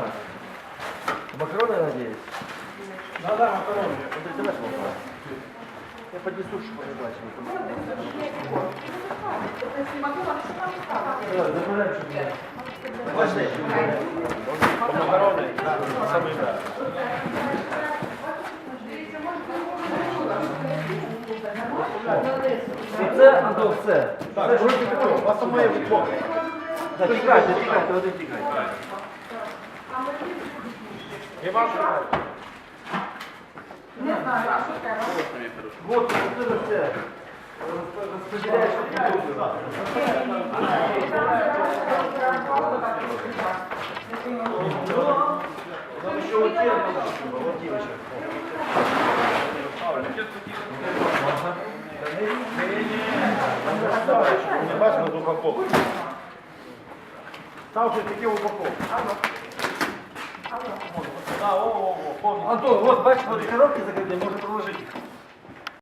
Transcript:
так. Макароны, я надеюсь? Да, да, макароны. Вот это наш макарон. Я поднесу, чтобы не плачь. Пошли. Макароны. Самые, да. Це, Антон, це. Так, це ж... Вас там має бути. Чекайте, чекайте, один тікайте. Вот, вот это все. Распределяешь. Там еще вот девочек. Не бачимо до упаковки. Там вже такі упаковки. А, о, о, о, повністю. Антон, вот бачиш, вот коробки закрыты, можно проложить.